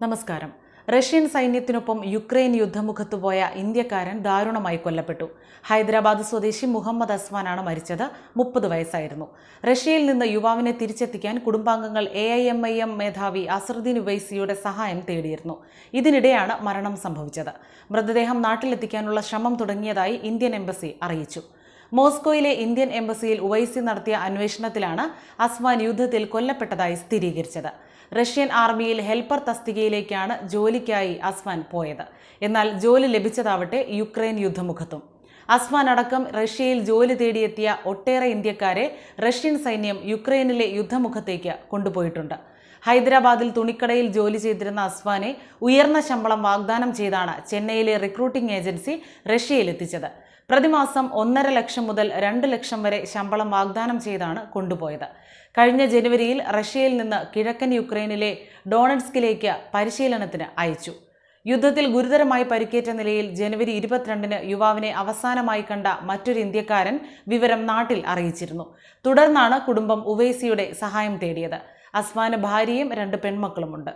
നമസ്കാരം. Russian സൈന്യത്തിനൊപ്പം Ukraine യുദ്ധമുഖത്ത് പോയ ഇന്ത്യക്കാരൻ ദാരുണമായി കൊല്ലപ്പെട്ടു. ഹൈദരാബാദ് സ്വദേശി മുഹമ്മദ് അസ്മാനാണ് മരിച്ചത്. മുപ്പത് വയസ്സായിരുന്നു. റഷ്യയിൽ നിന്ന് യുവാവിനെ തിരിച്ചെത്തിക്കാൻ കുടുംബാംഗങ്ങൾ A I M I M മേധാവി അസറുദ്ദീൻ ഉവൈസിയുടെ സഹായം തേടിയിരുന്നു. ഇതിനിടെയാണ് മരണം സംഭവിച്ചത്. മൃതദേഹം നാട്ടിലെത്തിക്കാനുള്ള ശ്രമം തുടങ്ങിയതായി ഇന്ത്യൻ എംബസി അറിയിച്ചു. മോസ്കോയിലെ ഇന്ത്യൻ എംബസിയിൽ ഉവൈസി നടത്തിയ അന്വേഷണത്തിലാണ് അസ്മാൻ യുദ്ധത്തിൽ കൊല്ലപ്പെട്ടതായി സ്ഥിരീകരിച്ചത്. റഷ്യൻ ആർമിയിൽ ഹെൽപ്പർ തസ്തികയിലേക്കാണ് ജോലിക്കായി അസ്മാൻ പോയത്. എന്നാൽ ജോലി ലഭിച്ചതാവട്ടെ യുക്രൈൻ യുദ്ധമുഖത്തും. അസ്മാൻ അടക്കം റഷ്യയിൽ ജോലി തേടിയെത്തിയ ഒട്ടേറെ ഇന്ത്യക്കാരെ റഷ്യൻ സൈന്യം യുക്രൈനിലെ യുദ്ധമുഖത്തേക്ക് കൊണ്ടുപോയിട്ടുണ്ട്. ഹൈദരാബാദിൽ തുണിക്കടയിൽ ജോലി ചെയ്തിരുന്ന അസ്വാനെ ഉയർന്ന ശമ്പളം വാഗ്ദാനം ചെയ്താണ് ചെന്നൈയിലെ റിക്രൂട്ടിംഗ് ഏജൻസി റഷ്യയിൽ എത്തിച്ചത്. പ്രതിമാസം ഒന്നര ലക്ഷം മുതൽ രണ്ട് ലക്ഷം വരെ ശമ്പളം വാഗ്ദാനം ചെയ്താണ് കൊണ്ടുപോയത്. കഴിഞ്ഞ ജനുവരിയിൽ റഷ്യയിൽ നിന്ന് കിഴക്കൻ യുക്രൈനിലെ ഡോണറ്റ്സ്കിലേക്ക് പരിശീലനത്തിന് അയച്ചു. യുദ്ധത്തിൽ ഗുരുതരമായി പരിക്കേറ്റ നിലയിൽ ജനുവരി ഇരുപത്തിരണ്ടിന് യുവാവിനെ അവസാനമായി കണ്ട മറ്റൊരു ഇന്ത്യക്കാരൻ വിവരം നാട്ടിൽ അറിയിച്ചിരുന്നു. തുടർന്നാണ് കുടുംബം ഉവൈസിയുടെ സഹായം തേടിയത്. അസ്മാന് ഭാര്യയും രണ്ട് പെൺമക്കളുമുണ്ട്.